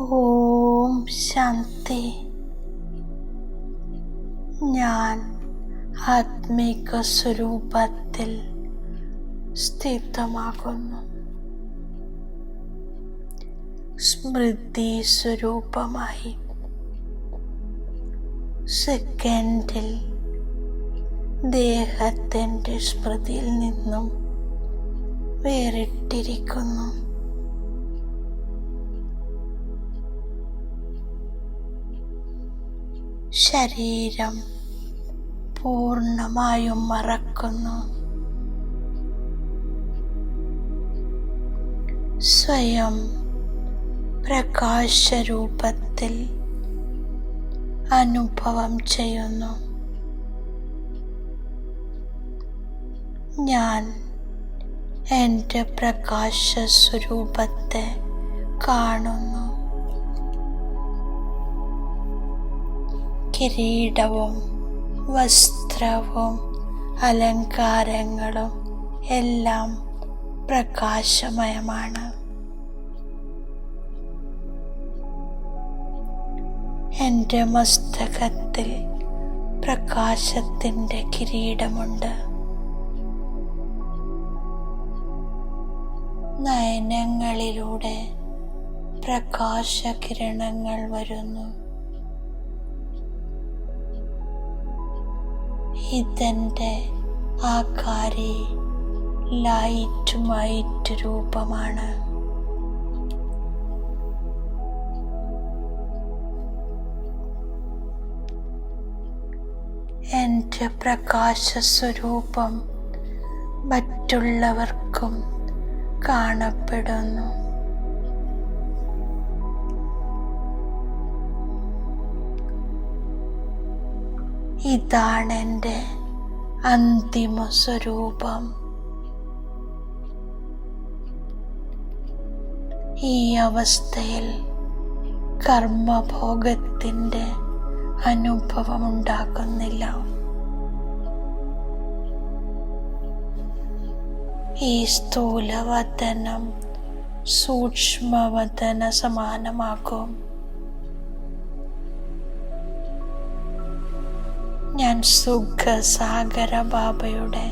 ഓം ശാന്തി. ഞാൻ ആത്മീക സ്വരൂപത്തിൽ സ്ഥിതമാകുന്നു. സ്മൃതി സ്വരൂപമായി സെക്കൻഡിൽ ദേഹത്തിന്റെ സ്മൃതിയിൽ നിന്നും വേറിട്ടിരിക്കുന്നു. ശരീരം പൂർണമായും മറക്കുന്നു. സ്വയം പ്രകാശരൂപത്തിൽ അനുഭവം ചെയ്യുന്നു. ഞാൻ എന്റെ പ്രകാശ സ്വരൂപത്തെ കാണുന്നു. കിരീടവും വസ്ത്രവും അലങ്കാരങ്ങളും എല്ലാം പ്രകാശമയമാണ്. എന്റെ മസ്തകത്തിൽ പ്രകാശത്തിന്റെ കിരീടമുണ്ട്. നയനങ്ങളിലൂടെ പ്രകാശകിരണങ്ങൾ വരുന്നു. ഇതെന്റെ ആകാരി ലൈറ്റ് മൈറ്റ് രൂപമാണ്. എന്റെ പ്രകാശ സ്വരൂപം മറ്റുള്ളവർക്കും കാണപ്പെടുന്നു. ഇതാണ് എന്റെ അന്തിമ സ്വരൂപം. ഈ അവസ്ഥയിൽ കർമ്മഭോഗത്തിന്റെ അനുഭവം ഉണ്ടാക്കുന്നില്ല ഈ സ്ഥൂലവതനം സൂക്ഷ്മവതന സമാനമാകും ഞാൻ സുഖസാഗര ബാബയുടെ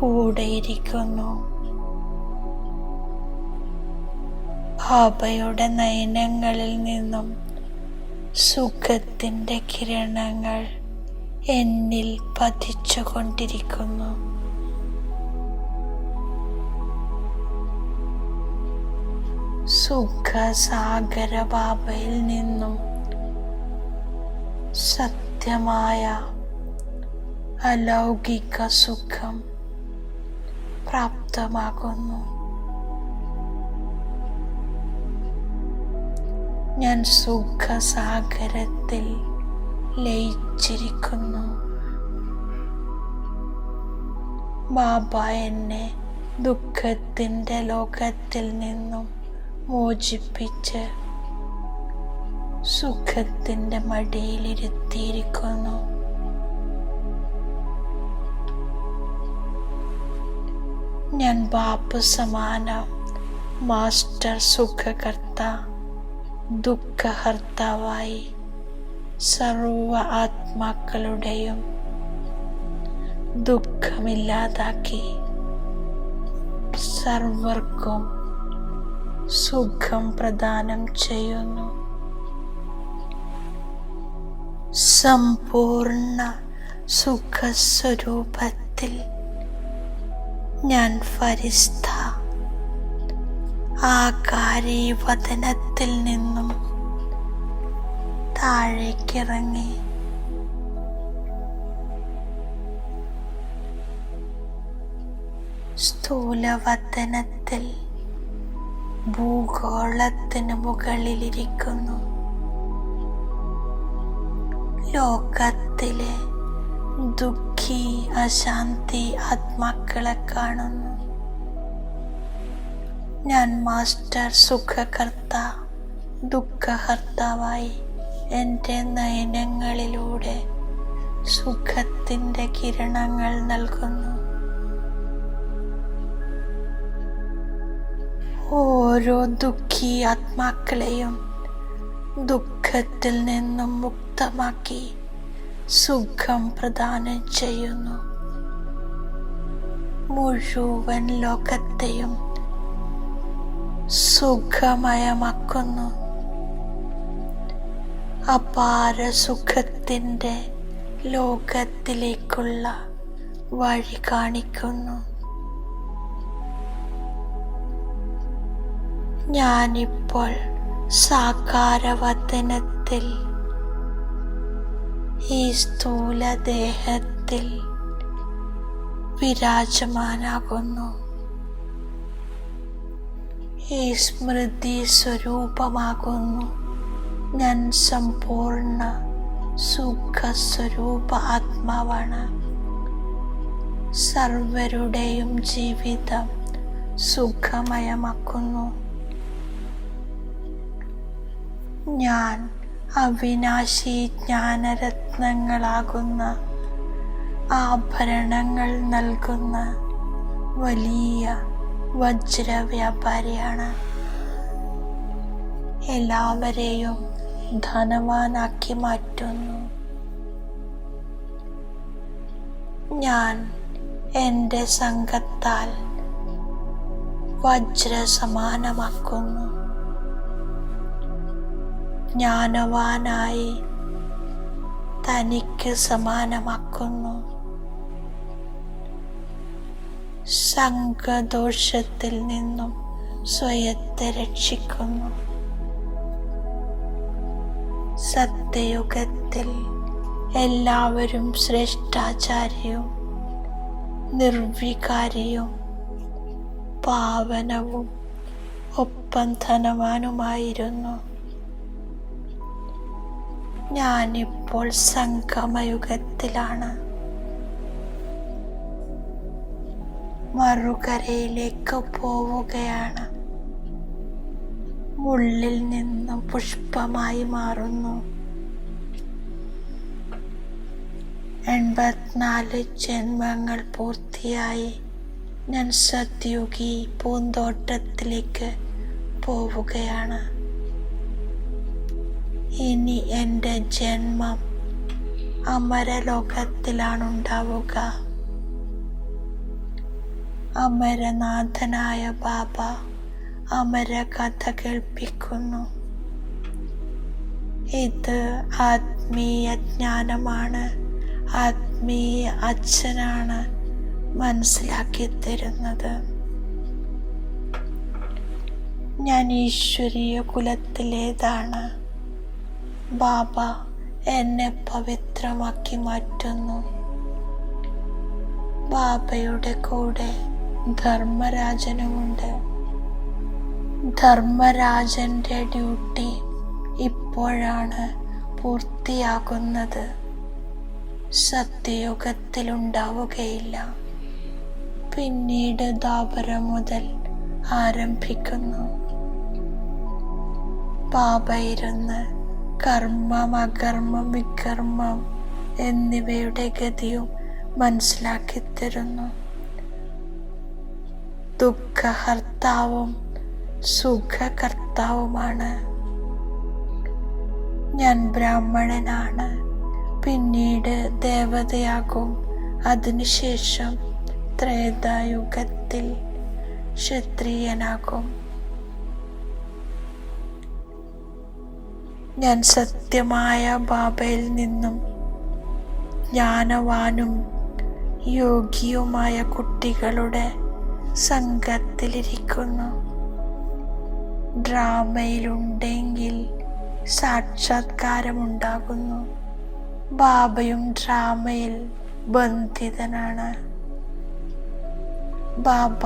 കൂടെയിരിക്കുന്നു. ബാബയുടെ നയനങ്ങളിൽ നിന്നും സുഖത്തിന്റെ കിരണങ്ങൾ എന്നിൽ പതിച്ചു പതിച്ചുകൊണ്ടിരിക്കുന്നു. സുഖസാഗര ബാബയിൽ നിന്നും സത്യമായ അലൗകിക സുഖം പ്രാപ്തമാകുന്നു. ഞാൻ സുഖസാഗരത്തിൽ ലയിച്ചിരിക്കുന്നു. ബാബ എന്നെ ദുഃഖത്തിന്റെ ലോകത്തിൽ നിന്നും മോചിപ്പിച്ച് സുഖത്തിന്റെ മടിയിലിരുത്തിയിരിക്കുന്നു. ഞാൻ ബാപ്പ് സമാന മാസ്റ്റർ സുഖകർത്ത ദുഃഖഹർത്താവായി സർവ ആത്മാക്കളുടെയും ദുഃഖമില്ലാതാക്കി സർവർക്കും സുഖം പ്രദാനം ചെയ്യുന്നു. സമ്പൂർണ സുഖസ്വരൂപത്തിൽ ഞാൻ ഫരിസ്ത ആകാരി വതനത്തിൽ നിന്നും താഴേക്കിറങ്ങി. സ്ഥൂലവതനത്തിൽ ഭൂഗോളത്തിന് മുകളിലിരിക്കുന്നു. ലോകത്തിലെ ദുഃഖി അശാന്തി ആത്മാക്കളെ കാണുന്നു. ഞാൻ മാസ്റ്റർ സുഖകർത്ത ദുഃഖകർത്താവായി എന്റെ നയനങ്ങളിലൂടെ സുഖത്തിന്റെ കിരണങ്ങൾ നൽകുന്നു. ഓരോ ദുഃഖി ആത്മാക്കളെയും ദുഃഖത്തിൽ നിന്നും മുക്തമാക്കി സുഖം പ്രദാനം ചെയ്യുന്നു. മുഴുവൻ ലോകത്തെയും സുഖമയമാക്കുന്നു. അപാര സുഖത്തിന്റെ ലോകത്തിലേക്കുള്ള വഴി കാണിക്കുന്നു. ഞാനിപ്പോൾ സാകാരവദനത്തിൽ ഈ സ്ഥൂലദേഹത്തിൽ വിരാജമാനാകുന്നു. ഈ സ്മൃതി സ്വരൂപമാകുന്നു. ഞാൻ സമ്പൂർണ സുഖസ്വരൂപ ആത്മാവാണ്. സർവരുടെയും ജീവിതം സുഖമയമാക്കുന്നു. ഞാൻ അവിനാശി ജ്ഞാനരത്നങ്ങളാകുന്ന ആഭരണങ്ങൾ നൽകുന്ന വലിയ വജ്ര വ്യാപാരിയാണ് എല്ലാവരെയും ധനവാനാക്കി മാറ്റുന്നു. ഞാൻ എന്റെ സംഘത്താൽ വജ്ര സമാനമാക്കുന്നു ജ്ഞാനവാനായി തനിക്ക് സമാനമാക്കുന്നു. സംഘദോഷത്തിൽ നിന്നും സ്വയത്തെ രക്ഷിക്കുന്നു. സത്യയുഗത്തിൽ എല്ലാവരും ശ്രേഷ്ഠാചാര്യവും നിർവികാരിയും പാവനവും ഒപ്പം ധനവാനുമായിരുന്നു. ഞാനിപ്പോൾ സംഗമയുഗത്തിലാണ്. മറുകരയിലേക്ക് പോവുകയാണ്. മുള്ളിൽ നിന്നും പുഷ്പമായി മാറുന്നു. എൺപത്തിനാല് ജന്മങ്ങൾ പൂർത്തിയായി ഞാൻ സദ്യുഗി പൂന്തോട്ടത്തിലേക്ക് പോവുകയാണ്. ഇനി എന്റെ ജന്മം അമരലോകത്തിലാണുണ്ടാവുക. അമരനാഥനായ ബാബ അമര കഥ കേൾപ്പിക്കുന്നു. ഇത് ആത്മീയ ജ്ഞാനമാണ്. ആത്മീയ അച്ഛനാണ് മനസ്സിലാക്കി തരുന്നത്. ഞാൻ ഈശ്വരീയ കുലത്തിലേതാണ്. ബാബ എന്നെ പവിത്രമാക്കി മാറ്റുന്നു. ബാബയുടെ കൂടെ ധർമ്മരാജനുമുണ്ട്. ധർമ്മരാജന്റെ ഡ്യൂട്ടി ഇപ്പോഴാണ് പൂർത്തിയാകുന്നത്. സത്യയുഗത്തിലുണ്ടാവുകയില്ല. പിന്നീട് ദാപരം മുതൽ ആരംഭിക്കുന്നു. ബാബ ഇരുന്ന് കർമ്മം അകർമ്മം വികർമ്മം എന്നിവയുടെ ഗതിയും മനസ്സിലാക്കി തരുന്നു. ദുഃഖഹർത്താവും സുഖകർത്താവുമാണ്. ഞാൻ ബ്രാഹ്മണനാണ്. പിന്നീട് ദേവതയാകും. അതിനുശേഷം ത്രേതായുഗത്തിൽ ക്ഷത്രിയനാകും. ഞാൻ സത്യമായ ബാബയിൽ നിന്നും ജ്ഞാനവാനും യോഗിയുമായ കുട്ടികളുടെ സംഘത്തിലിരിക്കുന്നു. ഡ്രാമയിലുണ്ടെങ്കിൽ സാക്ഷാത്കാരമുണ്ടാകുന്നു. ബാബയും ഡ്രാമയിൽ ബന്ധിതനാണ്. ബാബ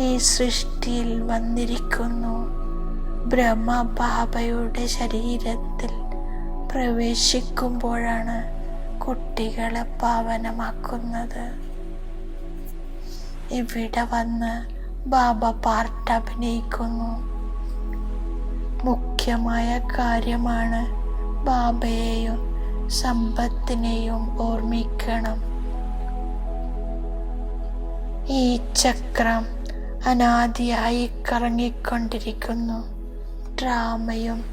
ഈ സൃഷ്ടിയിൽ വന്നിരിക്കുന്നു. ബ്രഹ്മ ബാബയുടെ ശരീരത്തിൽ പ്രവേശിക്കുമ്പോഴാണ് കുട്ടികളെ പാവനമാക്കുന്നത്. ഇവിടെ വന്ന് ബാബ പാർട്ട് അഭിനയിക്കുന്നു. മുഖ്യമായ കാര്യമാണ് ബാബയെയും സമ്പത്തിനെയും ഓർമ്മിക്കണം. ഈ ചക്രം അനാദിയായി കറങ്ങിക്കൊണ്ടിരിക്കുന്നു. ഡ്രാമയും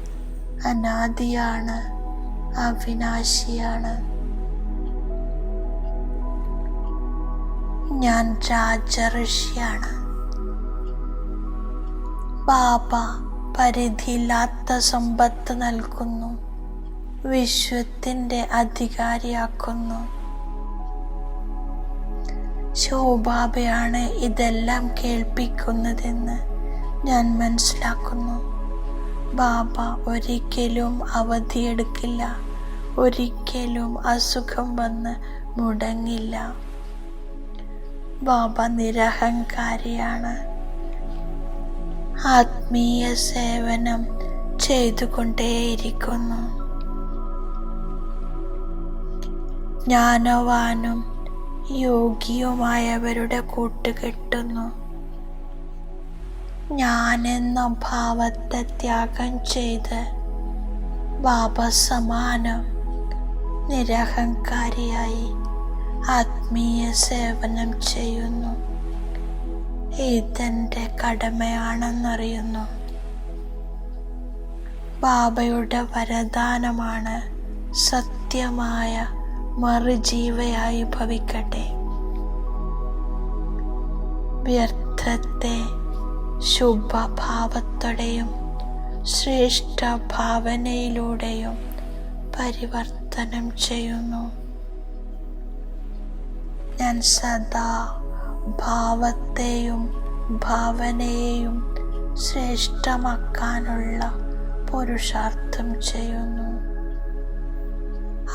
അനാദിയാണ് അവിനാശിയാണ്. ഞാൻ രാജഋഷിയാണ്. ബാബ പരിധിയില്ലാത്ത സമ്പത്ത് നൽകുന്നു വിശ്വത്തിന്റെ അധികാരിയാക്കുന്നു. ശോഭാബയാണ് ഇതെല്ലാം കേൾപ്പിക്കുന്നതെന്ന് ഞാൻ മനസ്സിലാക്കുന്നു. ബാബ ഒരിക്കലും അവധിയെടുക്കില്ല. ഒരിക്കലും അസുഖം വന്ന് മുടങ്ങില്ല. ബാബ നിരഹങ്കാരിയാണ്. ആത്മീയ സേവനം ചെയ്തുകൊണ്ടേയിരിക്കുന്നു. ജ്ഞാനവാനും യോഗിയുമായവരുടെ കൂട്ടുകെട്ടുന്നു. ഞാനെന്ന ഭാവത്തെ ത്യാഗം ചെയ്ത് ബാബ നിരഹങ്കാരിയായി ആത്മീയ സേവനം ചെയ്യുന്നു. ഇതെന്റെ കടമയാണെന്നറിയുന്നു. ബാബയുടെ വരദാനമാണ് സത്യമായ മറുജീവയായി ഭവിക്കട്ടെ. വ്യർത്ഥത്തെ ശുഭഭാവത്തോടെയും ശ്രേഷ്ഠ ഭാവനയിലൂടെയും പരിവർത്തനം ചെയ്യുന്നു. ഞാൻ സദാ ഭാവത്തെയും ഭാവനയെയും ശ്രേഷ്ഠമാക്കാനുള്ള പുരുഷാർത്ഥം ചെയ്യുന്നു.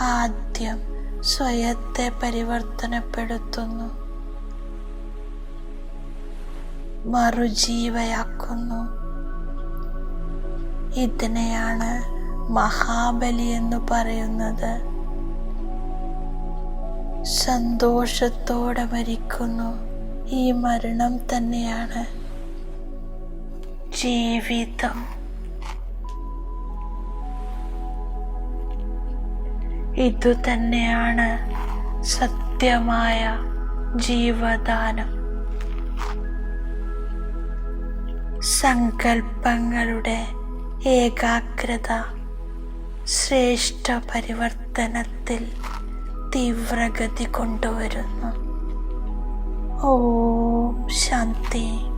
ആദ്യം സ്വയത്തെ പരിവർത്തനപ്പെടുത്തുന്നു. മറുജീവയാക്കുന്നു. ഇതിനെയാണ് മഹാബലി എന്ന് പറയുന്നത്. സന്തോഷത്തോടെ മരിക്കുന്നു. ഈ മരണം തന്നെയാണ് ജീവിതം. ഇതു തന്നെയാണ് സത്യമായ ജീവദാനം. സങ്കൽപ്പങ്ങളുടെ ഏകാഗ്രത ശ്രേഷ്ഠ പരിവർത്തനത്തിൽ തീവ്രഗതി കൊണ്ടുവരുന്നു. ഓം ശാന്തി.